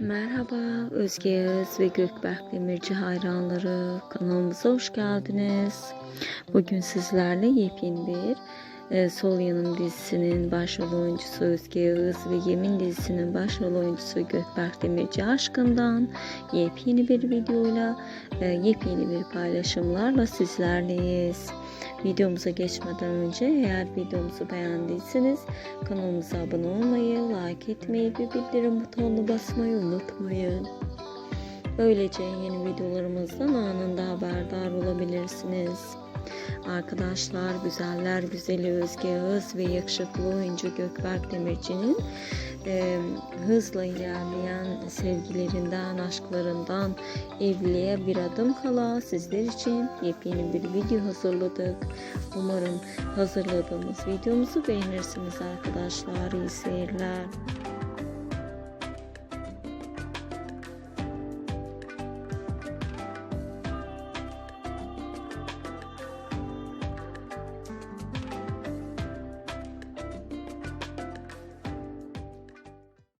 Merhaba Özge Yağız ve Gökberk Demirci hayranları kanalımıza hoş geldiniz. Bugün sizlerle yepyeni bir e, Sol Yanım dizisinin başrol oyuncusu Özge Yağız ve Yemin dizisinin başrol oyuncusu Gökberk Demirci aşkından yepyeni bir videoyla e, yepyeni bir paylaşımlarla sizlerleyiz. Videomuza geçmeden önce eğer videomuzu beğendiyseniz kanalımıza abone olmayı, like etmeyi ve bildirim butonuna basmayı unutmayın. Böylece yeni videolarımızdan anında haberdar olabilirsiniz. Arkadaşlar güzeller güzeli Özge Yağız ve yakışıklı oyuncu Gökberk Demirci'nin e, hızla ilerleyen sevgilerinden, aşklarından evliliğe bir adım kala sizler için yepyeni bir video hazırladık. Umarım hazırladığımız videomuzu beğenirsiniz arkadaşlar. İyi seyirler.